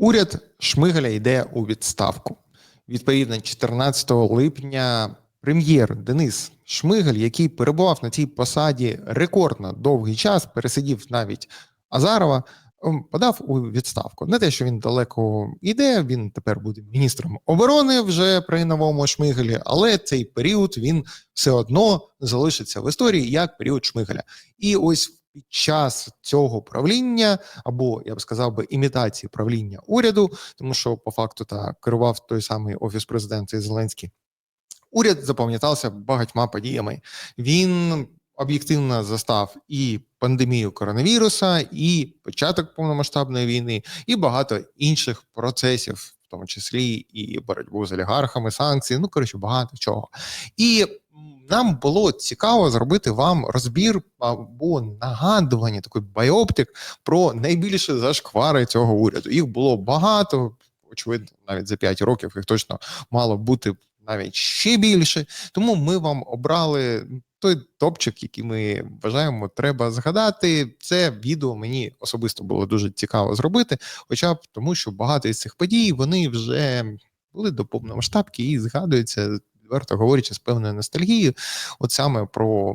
Уряд Шмигаля йде у відставку. Відповідно, 14 липня прем'єр Денис Шмигаль, який перебував на цій посаді рекордно довгий час, пересидів навіть Азарова, ем, подав у відставку. Не те, що він далеко йде, він тепер буде міністром оборони вже при новому Шмигалі, але цей період він все одно залишиться в історії як період Шмигаля. І ось під час цього правління, або я б сказав би імітації правління уряду, тому що по факту та керував той самий офіс президента Зеленський. Уряд запам'ятався багатьма подіями. Він об'єктивно застав і пандемію коронавіруса, і початок повномасштабної війни, і багато інших процесів, тому числі і боротьбу з олігархами, санкції. Ну коротше, багато чого. І нам було цікаво зробити вам розбір або нагадування, такий байоптик про найбільше зашквари цього уряду. Їх було багато, очевидно, навіть за 5 років їх точно мало бути навіть ще більше. Тому ми вам обрали той топчик, який ми вважаємо, треба згадати. Це відео мені особисто було дуже цікаво зробити, хоча б тому, що багато із цих подій вони вже були до повномасштабки і згадуються відверто говорячи з певною ностальгією, от саме про.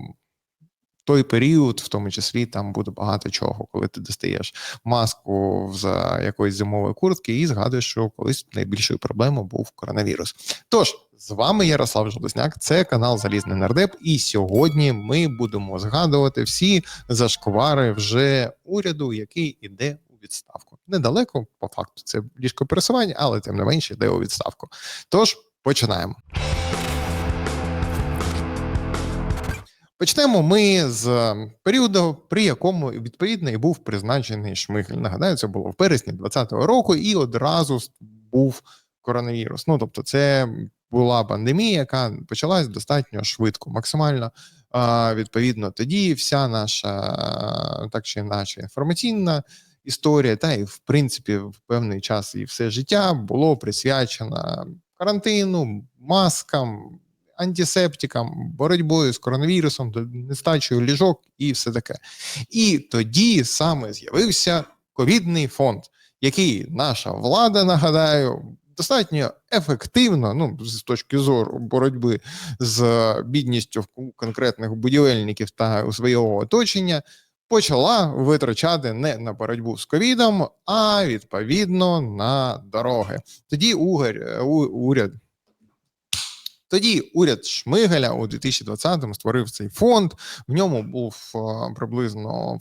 Той період, в тому числі, там буде багато чого, коли ти достаєш маску за якоїсь зимової куртки і згадуєш, що колись найбільшою проблемою був коронавірус. Тож з вами Ярослав Железняк, це канал Залізний Нардеп, і сьогодні ми будемо згадувати всі зашквари вже уряду, який іде у відставку. Недалеко, по факту, це ліжко пересування, але тим не менше йде у відставку. Тож починаємо. Почнемо ми з періоду, при якому відповідно і був призначений Шмигаль. Нагадаю, це було в березні 2020 року, і одразу був коронавірус. Ну тобто, це була пандемія, яка почалась достатньо швидко, максимально. Відповідно, тоді вся наша так чи інакше інформаційна історія, та і в принципі в певний час і все життя було присвячено карантину, маскам антисептикам, боротьбою з коронавірусом, нестачею ліжок і все таке. І тоді саме з'явився ковідний фонд, який наша влада, нагадаю, достатньо ефективно, ну з точки зору боротьби з бідністю конкретних будівельників та свого оточення. Почала витрачати не на боротьбу з ковідом, а відповідно на дороги. Тоді уряд тоді уряд Шмигаля у 2020-му створив цей фонд. В ньому був приблизно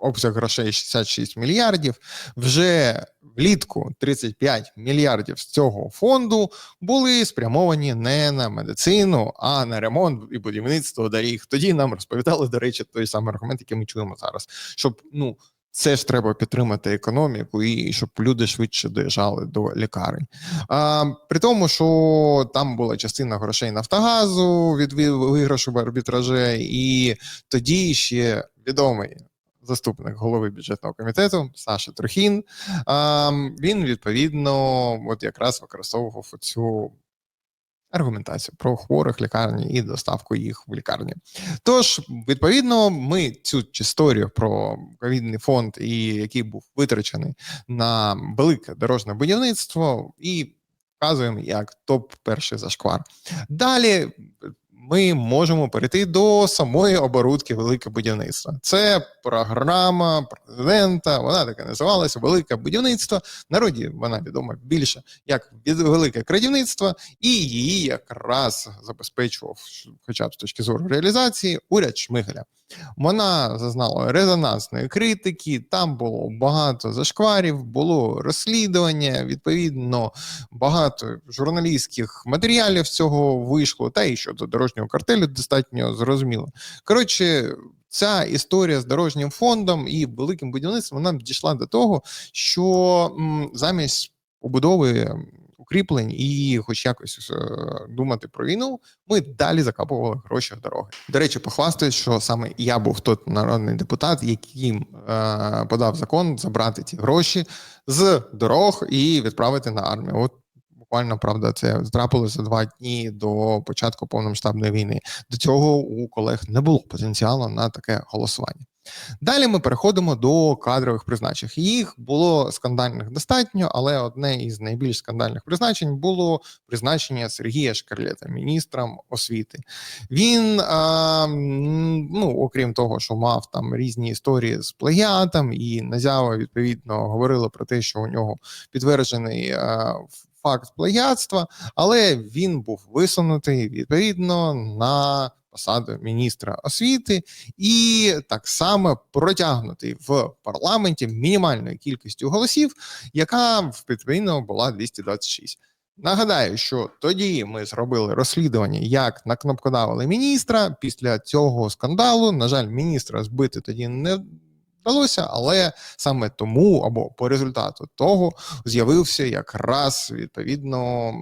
обсяг грошей 66 мільярдів. Вже влітку 35 мільярдів з цього фонду були спрямовані не на медицину, а на ремонт і будівництво доріг. Тоді нам розповідали, до речі, той самий аргумент, який ми чуємо зараз, щоб ну. Це ж треба підтримати економіку і щоб люди швидше доїжджали до лікарень. А, При тому, що там була частина грошей Нафтогазу від виграшу в арбітражі, і тоді ще відомий заступник голови бюджетного комітету Саша Трохін. А, Він відповідно от якраз використовував цю аргументацію про хворих лікарні і доставку їх в лікарні. Тож, відповідно, ми цю історію про ковідний фонд, і який був витрачений на велике дорожне будівництво, і вказуємо як топ перший зашквар. Далі ми можемо перейти до самої оборудки велике будівництво. Це програма президента. Вона таке називалася Велике будівництво. Народі вона відома більше як велике крадівництво, і її якраз забезпечував, хоча б з точки зору реалізації, уряд Шмигаля. Вона зазнала резонансної критики. Там було багато зашкварів, було розслідування. Відповідно, багато журналістських матеріалів цього вийшло. Та і щодо дорожнього картелю достатньо зрозуміло. Коротше. Ця історія з дорожнім фондом і великим будівництвом вона дійшла до того, що м, замість побудови укріплень і, хоч якось е, думати про війну, ми далі закапували гроші в дороги. До речі, похвастаюсь, що саме я був тот народний депутат, який е, подав закон забрати ті гроші з дорог і відправити на армію. От буквально правда, це трапилося два дні до початку повномасштабної війни. До цього у колег не було потенціалу на таке голосування. Далі ми переходимо до кадрових призначень. Їх було скандальних достатньо, але одне із найбільш скандальних призначень було призначення Сергія Шкарлета міністром освіти. Він, а, ну окрім того, що мав там різні історії з плагіатом, і Назява відповідно говорила про те, що у нього підтверджений а, факт плагіатства, але він був висунутий відповідно на посаду міністра освіти, і так само протягнутий в парламенті мінімальною кількістю голосів, яка відповідно була 226. Нагадаю, що тоді ми зробили розслідування, як накнопкодавили міністра. Після цього скандалу, на жаль, міністра збити тоді не вдалося, але саме тому або по результату того з'явився якраз відповідно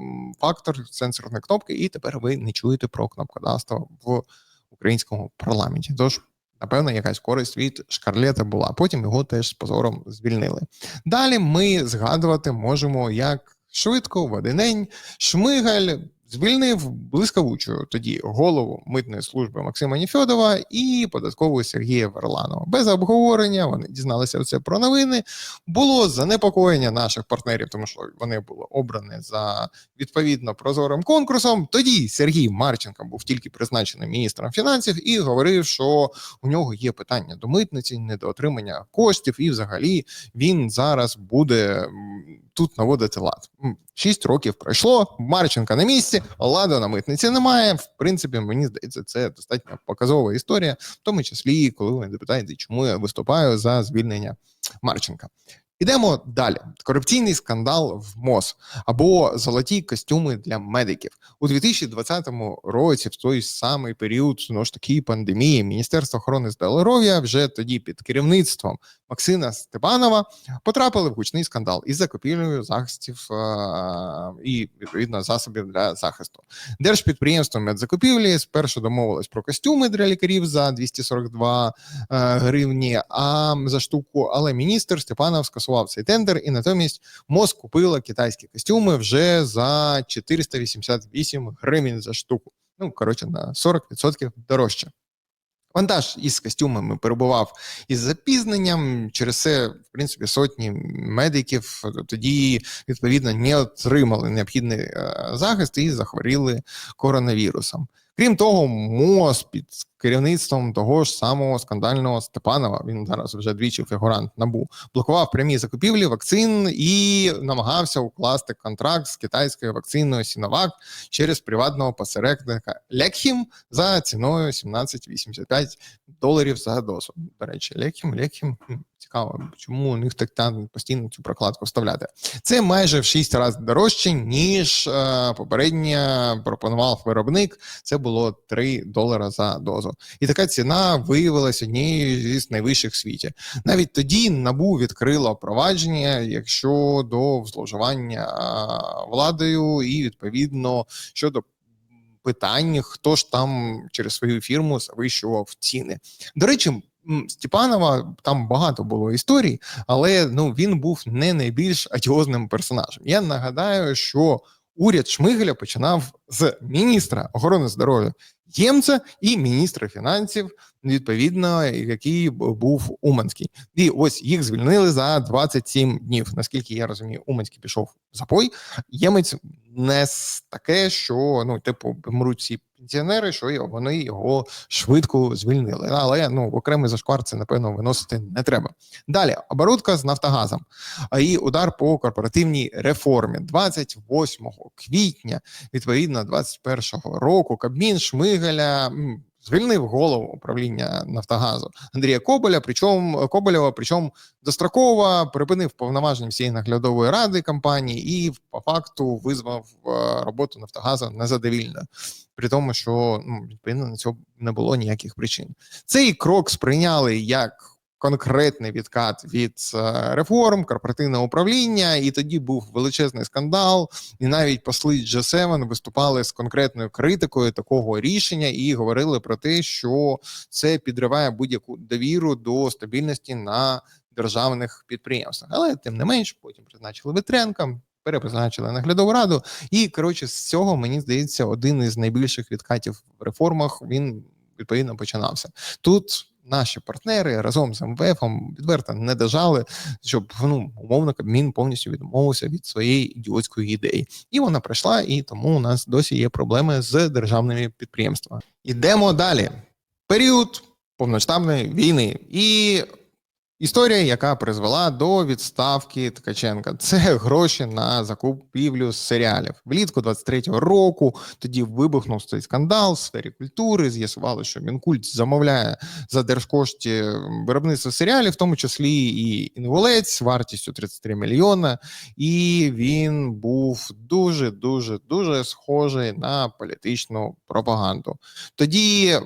фактор сенсорної кнопки, і тепер ви не чуєте про кнопкодавство в українському парламенті. Тож. Напевно, якась користь від шкарлета була. Потім його теж з позором звільнили. Далі ми згадувати можемо, як швидко в один день Шмигаль звільнив блискавучу тоді голову митної служби Максима Ніфьодова і податкового Сергія Верланова. Без обговорення вони дізналися це про новини. Було занепокоєння наших партнерів, тому що вони були обрані за відповідно прозорим конкурсом. Тоді Сергій Марченко був тільки призначений міністром фінансів і говорив, що у нього є питання до митниці, недоотримання коштів, і взагалі він зараз буде тут наводити лад. Шість років пройшло. Марченка на місці, ладу на митниці немає. В принципі, мені здається, це достатньо показова історія, в тому числі, коли ви запитаєте, чому я виступаю за звільнення Марченка. Ідемо далі. Корупційний скандал в МОЗ або золоті костюми для медиків у 2020 році, в той самий період знову ж таки пандемії, Міністерство охорони здоров'я вже тоді під керівництвом Максима Степанова потрапили в гучний скандал із закупівлею захистів е- і відповідно засобів для захисту. Держпідприємство медзакупівлі спершу домовилось про костюми для лікарів за 242 е, гривні а за штуку. Але міністр Степанов скасував цей тендер, і натомість МОЗ купила китайські костюми вже за 488 гривень за штуку. Ну коротше на 40% дорожче. Вантаж із костюмами перебував із запізненням. Через це, в принципі, сотні медиків тоді відповідно не отримали необхідний е, захист і захворіли коронавірусом. Крім того, МОЗ під керівництвом того ж самого скандального Степанова, він зараз вже двічі фігурант набу, блокував прямі закупівлі вакцин і намагався укласти контракт з китайською вакциною Сіновак через приватного посередника Лекхім за ціною 17,85 доларів за дозу. До речі, Лекхім, Лекхім. Цікаво, чому у них так там постійно цю прокладку вставляти. Це майже в 6 разів дорожче, ніж е, попередньо пропонував виробник. Це було 3 долара за дозу. І така ціна виявилася однією з найвищих в світі. Навіть тоді набу відкрило провадження, якщо до зловживання владою, і відповідно щодо питань, хто ж там через свою фірму завищував ціни. До речі. Степанова там багато було історій, але ну він був не найбільш адіозним персонажем. Я нагадаю, що уряд Шмигаля починав з міністра охорони здоров'я Ємця і міністра фінансів, відповідно, який був Уманський. І ось їх звільнили за 27 днів. Наскільки я розумію, Уманський пішов запой. Ємець не таке, що ну, типу, мруть всі пенсіонери, що вони його швидко звільнили. Але ну окремий зашквар це напевно виносити не треба. Далі оборудка з Нафтогазом і удар по корпоративній реформі 28 квітня, відповідно 21 року. Кабмін Шмигаля. Звільнив голову управління Нафтогазу Андрія Коболя, причому Коболєва, причому достроково припинив повноваження всієї наглядової ради компанії і по факту визвав е, роботу Нафтогазу незадовільною, при тому, що ну, відповідно на цього не було ніяких причин. Цей крок сприйняли як конкретний відкат від е, реформ корпоративного управління, і тоді був величезний скандал. І навіть посли G7 виступали з конкретною критикою такого рішення і говорили про те, що це підриває будь-яку довіру до стабільності на державних підприємствах. Але тим не менш, потім призначили Витренка. Перепризначили наглядову раду, і коротше, з цього мені здається, один із найбільших відкатів в реформах він відповідно починався. Тут наші партнери разом з МВФ відверто не дожали, щоб ну умовно Кабмін повністю відмовився від своєї ідіотської ідеї, і вона пройшла, і тому у нас досі є проблеми з державними підприємствами. Ідемо далі. Період повноштабної війни і Історія, яка призвела до відставки Ткаченка, це гроші на закупівлю серіалів влітку 23-го року. Тоді вибухнув цей скандал в сфері культури. З'ясувало, що Мінкульт замовляє за держкошті виробництво серіалів, в тому числі і інволець вартістю 33 мільйона. І він був дуже дуже дуже схожий на політичну пропаганду. Тоді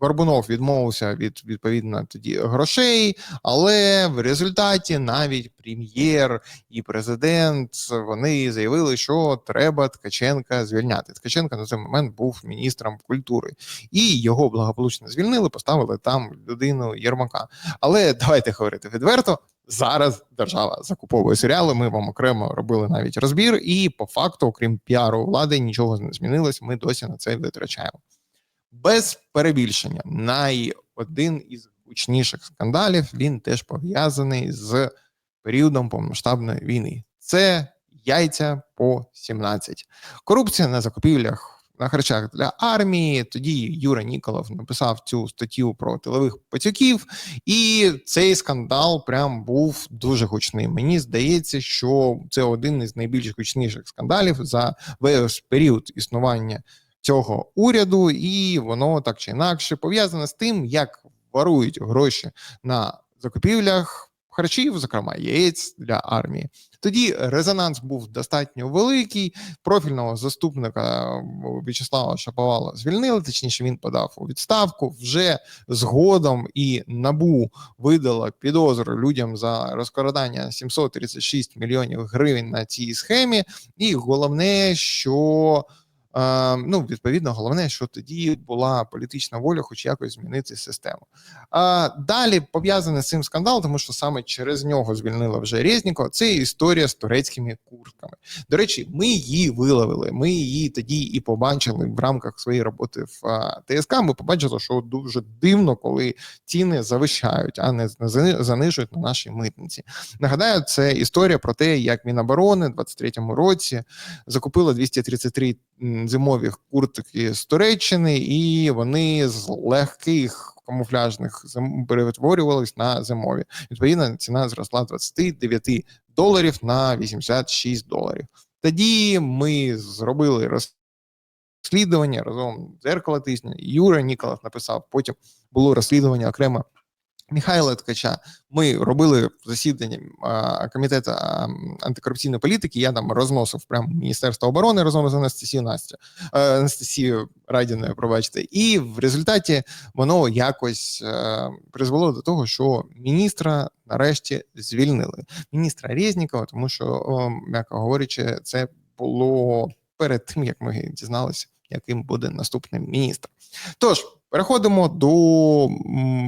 Горбунов відмовився від відповідно тоді грошей. але але в результаті навіть прем'єр і президент вони заявили, що треба Ткаченка звільняти. Ткаченка на той момент був міністром культури, і його благополучно звільнили, поставили там людину Єрмака. Але давайте говорити відверто. Зараз держава закуповує серіали. Ми вам окремо робили навіть розбір, і по факту, окрім піару влади, нічого не змінилось. Ми досі на це витрачаємо без перебільшення. Най один із гучніших скандалів він теж пов'язаний з періодом повномасштабної війни. Це яйця по 17. Корупція на закупівлях. На харчах для армії тоді Юра Ніколов написав цю статтю про тилових пацюків, і цей скандал прям був дуже гучний. Мені здається, що це один із найбільш гучніших скандалів за весь період існування цього уряду, і воно так чи інакше пов'язане з тим, як ворують гроші на закупівлях харчів, зокрема яєць для армії. Тоді резонанс був достатньо великий. Профільного заступника В'ячеслава Шаповала звільнили. Точніше, він подав у відставку. Вже згодом і набу видала підозру людям за розкрадання 736 мільйонів гривень на цій схемі. І головне, що Ну, відповідно, головне, що тоді була політична воля, хоч якось змінити систему. Далі пов'язане з цим скандал, тому що саме через нього звільнила вже Резнікова, Це історія з турецькими куртками. До речі, ми її виловили. Ми її тоді і побачили в рамках своєї роботи в ТСК. Ми побачили, що дуже дивно, коли ціни завищають, а не занижують на нашій митниці. Нагадаю, це історія про те, як Міноборони в 23-му році закупила 233 зимові куртки з Туреччини, і вони з легких камуфляжних зим... перетворювались на зимові. Відповідно, ціна зросла 29 доларів на 86 доларів. Тоді ми зробили розслідування разом з «Зеркало тисня. Юра Ніколас написав. Потім було розслідування окремо Михайла Ткача ми робили засідання комітету антикорупційної політики. Я там розносив прямо Міністерство оборони разом з Анастасією Настя е, Анастасією Радіною, пробачте, і в результаті воно якось е, призвело до того, що міністра нарешті звільнили. Міністра Резнікова, тому що, м'яко говорячи, це було перед тим, як ми дізналися, яким буде наступний міністр. Тож. Переходимо до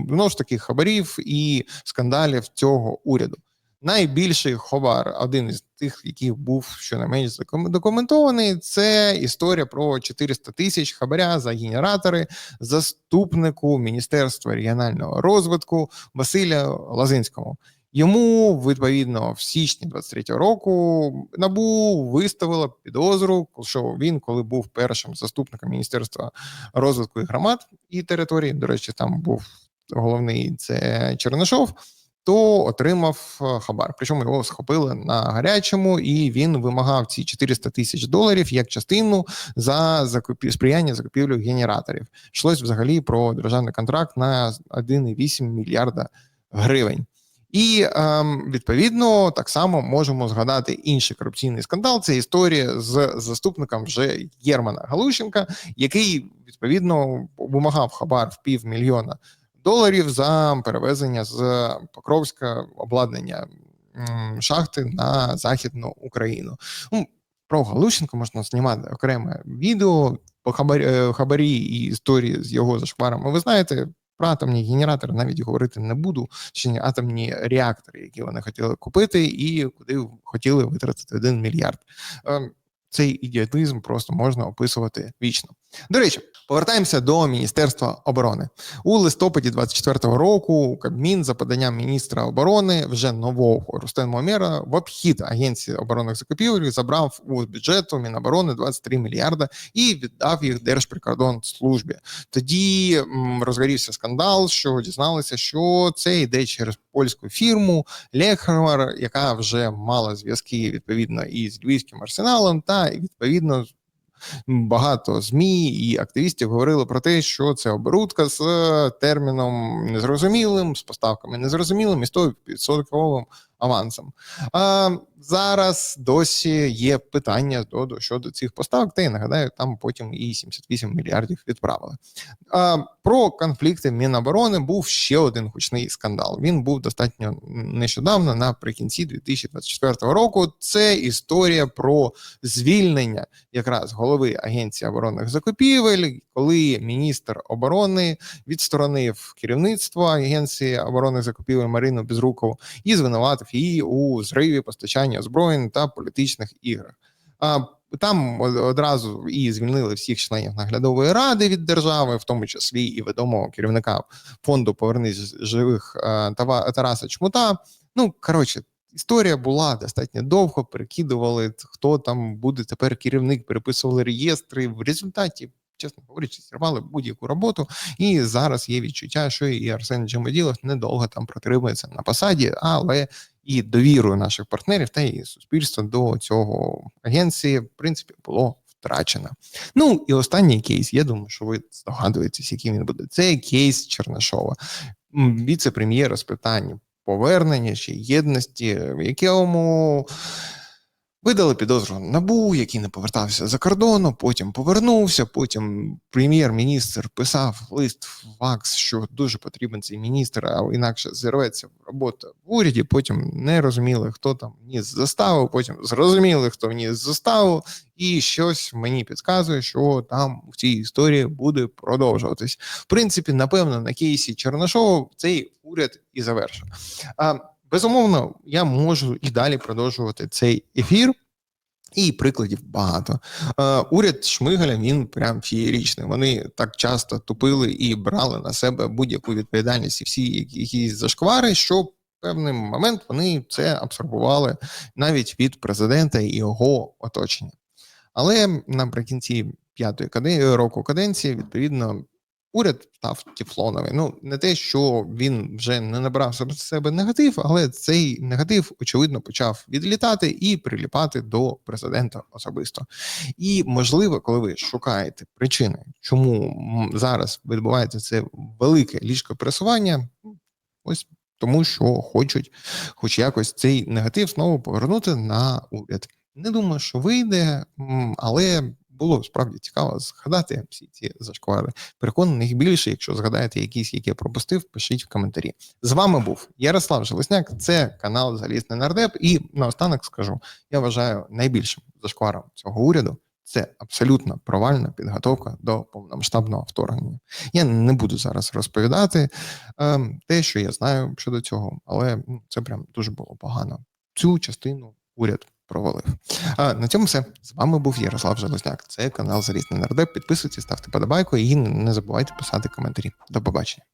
знову ж таки хабарів і скандалів цього уряду. Найбільший ховар, один із тих, який був щонайменш документований, це історія про 400 тисяч хабаря за генератори заступнику Міністерства регіонального розвитку Василя Лазинському. Йому відповідно в січні 23-го року набу виставила підозру, що він, коли був першим заступником міністерства розвитку і громад і території, до речі, там був головний це Чернишов, то отримав е, хабар. Причому його схопили на гарячому, і він вимагав ці 400 тисяч доларів як частину за закупі... сприяння закупівлю генераторів. Йшлось взагалі про державний контракт на 1,8 мільярда гривень. І ем, відповідно так само можемо згадати інший корупційний скандал. Це історія з заступником вже Єрмана Галущенка, який відповідно вимагав хабар в півмільйона доларів за перевезення з Покровська обладнання шахти на західну Україну. Ну, Про Галущенка можна знімати окреме відео по хабарі, е, хабарі і історії з його зашкварами. Ви знаєте, про атомні генератори навіть говорити не буду. Чи атомні реактори, які вони хотіли купити, і куди хотіли витратити один мільярд. Ем, цей ідіотизм просто можна описувати вічно. До речі, Повертаємося до Міністерства оборони у листопаді 24-го року. Кабмін за поданням міністра оборони вже нового Рустема Омєра в обхід агенції оборонних закупівель забрав у бюджету Міноборони 23 мільярда і віддав їх Держприкордонслужбі. Тоді розгорівся скандал, що дізналися, що це йде через польську фірму Лехмар, яка вже мала зв'язки відповідно із львівським арсеналом, та відповідно багато змі і активістів говорили про те, що це оборудка з терміном незрозумілим, з поставками незрозумілим і з 100% авансом. А зараз досі є питання до щодо цих поставок. Та я нагадаю, там потім і 78 мільярдів відправили. А, Про конфлікти Міноборони був ще один гучний скандал. Він був достатньо нещодавно, наприкінці 2024 року. Це історія про звільнення якраз голови агенції оборонних закупівель, коли міністр оборони відсторонив керівництво агенції оборонних закупівель Марину Безрукову і звинуватив її у зриві постачання озброєнь та політичних іграх. А там одразу і звільнили всіх членів наглядової ради від держави, в тому числі і відомого керівника фонду Повернись живих Тараса Чмута. Ну коротше. Історія була достатньо довго. Перекидували, хто там буде тепер керівник, переписували реєстри. В результаті, чесно говорячи, зірвали будь-яку роботу. І зараз є відчуття, що і Арсен Джамаділов недовго там протримується на посаді, але і довірою наших партнерів та і суспільства до цього агенції, в принципі, було втрачено. Ну і останній кейс. Я думаю, що ви здогадуєтесь, яким він буде. Це кейс Чернашова, віце-прем'єра з питань повернення чи єдності, в якому видали підозру набу, який не повертався за кордону, потім повернувся. Потім прем'єр-міністр писав лист в ВАКС, що дуже потрібен цей міністр, а інакше зірветься робота в уряді. Потім не розуміли, хто там вніс заставу. Потім зрозуміли, хто вніс заставу, і щось мені підказує, що там в цій історії буде продовжуватись. В принципі, напевно, на кейсі Чернашова цей уряд і завершив. Безумовно, я можу і далі продовжувати цей ефір. І прикладів багато. Е, Уряд Шмигаля він прям фієрічний. Вони так часто тупили і брали на себе будь-яку відповідальність і всі якісь зашквари, що в певний момент вони це абсорбували навіть від президента і його оточення. Але наприкінці п'ятої року каденції, відповідно, уряд став тефлоновий. Ну не те, що він вже не набрав себе себе негатив, але цей негатив очевидно почав відлітати і приліпати до президента особисто. І можливо, коли ви шукаєте причини, чому зараз відбувається це велике ліжко пересування, ось. Тому що хочуть, хоч якось цей негатив знову повернути на уряд. Не думаю, що вийде, але було справді цікаво згадати всі ці зашквари. Переконаний їх більше. Якщо згадаєте якісь, які я пропустив, пишіть в коментарі. З вами був Ярослав Желесняк, це канал Залізний нардеп. І наостанок скажу: я вважаю найбільшим зашкваром цього уряду. Це абсолютно провальна підготовка до повномасштабного вторгнення. Я не буду зараз розповідати е, те, що я знаю щодо цього, але ну, це прям дуже було погано. Цю частину уряд провалив. А на цьому все з вами був Ярослав Железняк. Це канал Залізний нардеп. Підписуйтесь, ставте подобайку і не забувайте писати коментарі. До побачення.